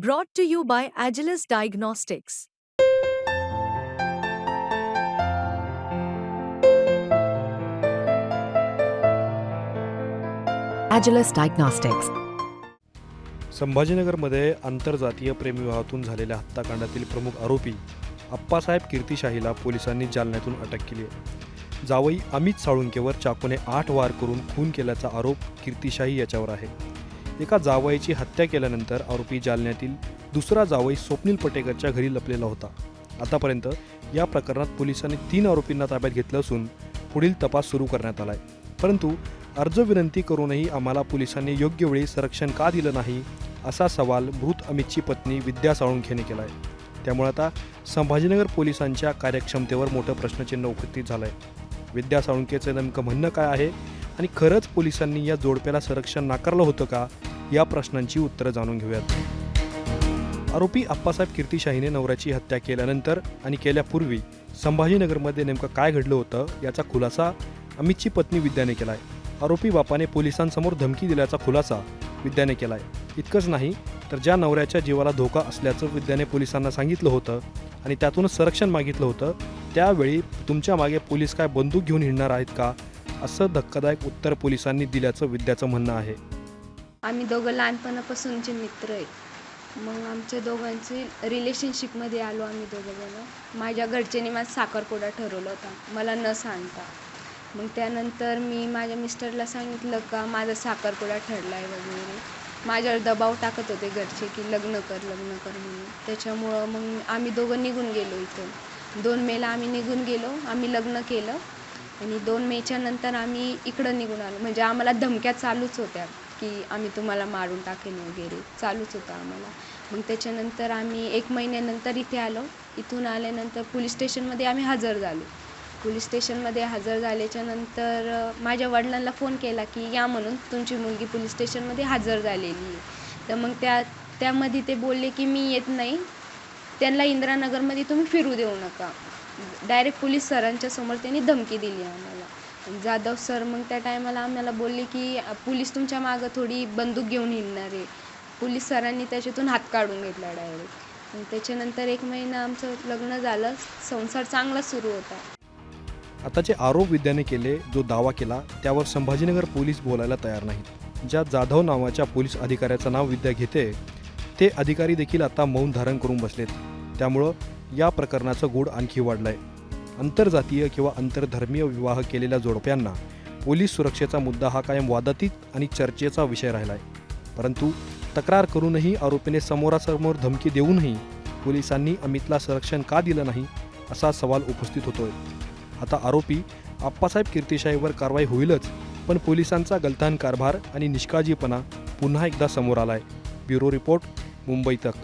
Brought to you by Agilus Diagnostics. Agilus Diagnostics. संभाजीनगरमध्ये आंतरजातीय प्रेमविवाहातून झालेल्या हत्याकांडातील प्रमुख आरोपी अप्पासाहेब कीर्तिशाहीला पोलिसांनी जालन्यातून अटक केली आहे जावई अमित साळुंकेवर चाकूने आठ वार करून खून केल्याचा आरोप कीर्तिशाही याच्यावर आहे एका जावयाची हत्या केल्यानंतर आरोपी जालन्यातील दुसरा जावई स्वप्नील पटेकरच्या घरी लपलेला होता. आतापर्यंत या प्रकरणात पोलिसांनी तीन आरोपींना ताब्यात घेतलं असून पुढील तपास सुरू करण्यात आला आहे परंतु अर्ज विनंती करूनही आम्हाला पोलिसांनी योग्य वेळी संरक्षण का दिलं नाही असा सवाल मृत अमितची पत्नी विद्या साळुंखेने केला आहे त्यामुळे आता संभाजीनगर पोलिसांच्या कार्यक्षमतेवर मोठं प्रश्नचिन्ह उपस्थित झालं आहे विद्या साळुंकेचं नेमकं म्हणणं काय आहे? आणि खरंच पोलिसांनी या जोडप्याला संरक्षण नाकारलं होतं का या प्रश्नांची उत्तरं जाणून घेऊयात. आरोपी अप्पासाहेब कीर्तिशाहीने नवऱ्याची हत्या केल्यानंतर आणि केल्यापूर्वी संभाजीनगरमध्ये नेमकं काय घडलं होतं याचा खुलासा अमितची पत्नी विद्याने केला आहे आरोपी बापाने पोलिसांसमोर धमकी दिल्याचा खुलासा विद्याने केला आहे इतकंच नाही तर ज्या नवऱ्याच्या जीवाला धोका असल्याचं विद्याने पोलिसांना सांगितलं होतं आणि त्यातूनच संरक्षण मागितलं होतं त्यावेळी तुमच्या मागे पोलीस काय बंदूक घेऊन हिंडणार आहेत का असं धक्कादायक उत्तर पोलिसांनी दिल्याचं विद्याचं म्हणणं आहे. आम्ही दोघं लहानपणापासूनचे मित्र आहेत. मग आमच्या दोघांचे रिलेशनशिपमध्ये आलो आम्ही दोघं जण. माझ्या घरच्यांनी माझा साखरपुडा ठरवला होता. मला न सांगता. मग त्यानंतर मी माझ्या मिस्टरला सांगितलं का माझा साखरपुडा ठरला आहे वगैरे. माझ्यावर दबाव टाकत होते घरचे की लग्न कर लग्न कर म्हणून. त्याच्यामुळं मग आम्ही दोघं निघून गेलो इथून. दोन मेला आम्ही निघून गेलो. आम्ही लग्न केलं. आणि दोन मेच्या नंतर आम्ही इकडं निघून आलो. म्हणजे आम्हाला धमक्या चालूच होत्या की आम्ही तुम्हाला मारून टाकेन वगैरे. चालूच होतं आम्हाला. मग त्याच्यानंतर आम्ही एक महिन्यानंतर इथे आलो. इथून आल्यानंतर पोलीस स्टेशनमध्ये आम्ही हजर झालो. पोलीस स्टेशनमध्ये हजर झाल्याच्यानंतर माझ्या वडिलांना फोन केला की या म्हणून तुमची मुलगी पोलीस स्टेशनमध्ये हजर झालेली आहे. तर मग त्या त्यामध्ये ते बोलले की मी येत नाही. त्यांना इंदिरानगरमध्ये तुम्ही फिरू देऊ नका. डायरेक्ट पोलीस सरांच्या समोर त्यांनी धमकी दिली आम्हाला. आणि जाधव सर मग त्या टायमाला आम्हाला बोलले की पोलीस तुमच्या मागं थोडी बंदूक घेऊन हिंडणार आहे. पोलीस सरांनी त्याच्यातून हात काढून घेतला डायरेक्ट त्याच्यानंतर एक महिना आमचं लग्न झालं संसार चांगला सुरू होता. आता जे आरोप विद्याने केले जो दावा केला त्यावर संभाजीनगर पोलीस बोलायला तयार नाहीत. ज्या जाधव नावाच्या पोलीस अधिकाऱ्याचं नाव विद्या घेते ते अधिकारी देखील आता मौन धारण करून बसलेत. त्यामुळं या प्रकरणाचं गूढ आणखी वाढलंय. आंतरजातीय किंवा आंतरधर्मीय विवाह केलेल्या जोडप्यांना पोलीस सुरक्षेचा मुद्दा हा कायम वादातीत आणि चर्चेचा विषय राहिला आहे परंतु तक्रार करूनही आरोपीने समोरासमोर धमकी देऊनही पोलिसांनी अमितला संरक्षण का दिलं नाही असा सवाल उपस्थित होतोय. आता आरोपी आप्पासाहेब कीर्तिशाहीवर कारवाई होईलच पण पोलिसांचा गलथान कारभार आणि निष्काळजीपणा पुन्हा एकदा समोर आलाय. ब्युरो रिपोर्ट मुंबई तक.